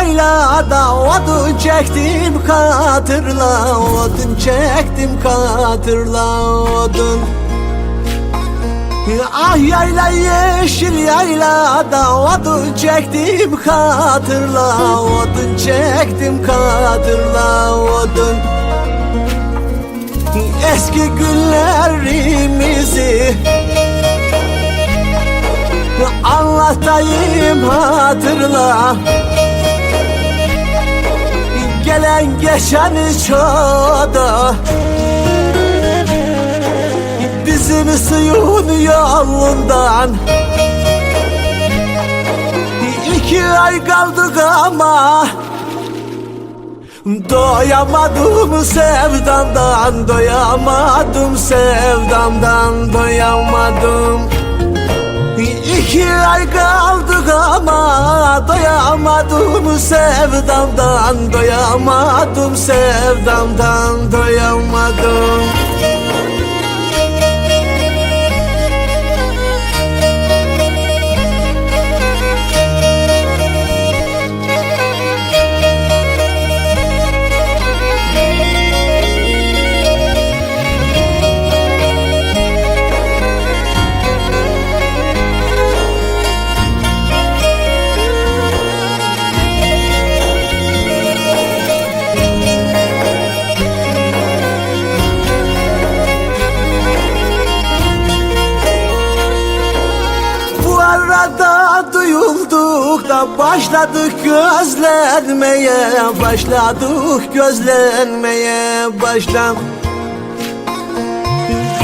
yaylada Odun çektim katırla Odun çektim katırla Odun. Ah yayla yeşil yaylada Odun çektim katırla Odun çektim katırla Odun. Eski günlerimizi Anlatayım hatırla Gelen geçeni çoğda Bizim suyun yolundan İki ay kaldık ama Doyamadım sevdamdan Doyamadım sevdamdan Doyamadım İki ay kaldık ama Doyamadım sevdamdan Doyamadım sevdamdan Doyamadım duyulduk da başladık gözlenmeye Başladık gözlenmeye başlam.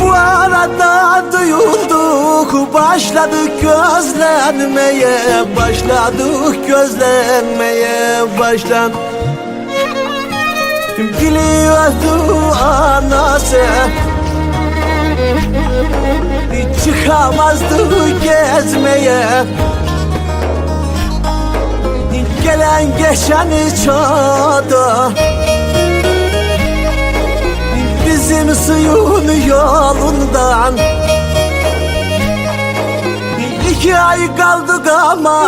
Bu arada duyulduk başladık gözlenmeye Başladık gözlenmeye başlam. Biliyordu anası Çıkamazdı gezmeye Gelen geçeni çoğdu Bizim suyun yolundan. İki ay kaldık ama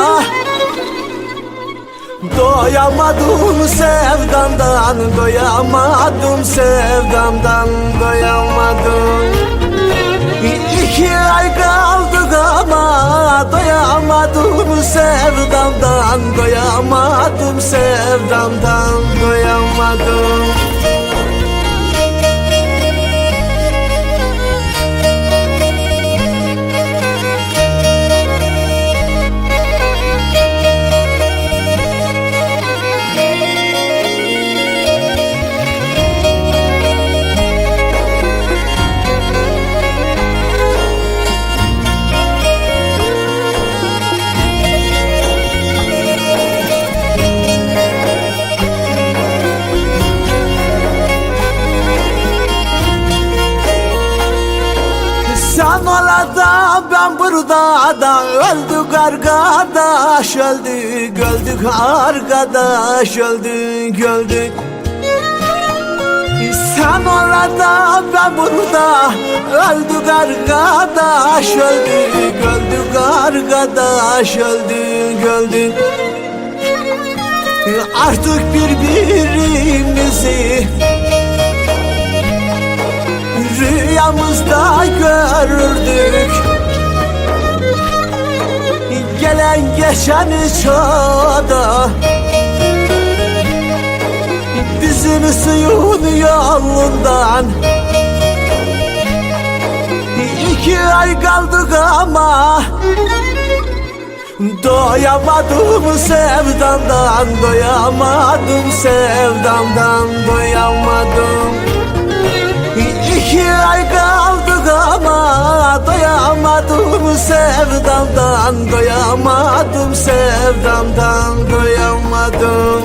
Doyamadım sevdamdan Doyamadım sevdamdan Doyamadım. İki ay kaldık ama doyamadım sevdamdan Doyamadım sevdamdan doyamadım Sen orada ben burada da öldük arkadaş öldük öldük arkadaş öldük öldük. Sen orada ben burada öldük arkadaş öldük öldük arkadaş öldük öldük. Artık birbirimizi rüyamızda görürdük Gelen geçeni çoğda Bizim suyun yolundan İki ay kaldık ama Doyamadım sevdamdan Doyamadım sevdamdan Doyamadım ay kaldık ama doyamadım sevdamdan Doyamadım sevdamdan doyamadım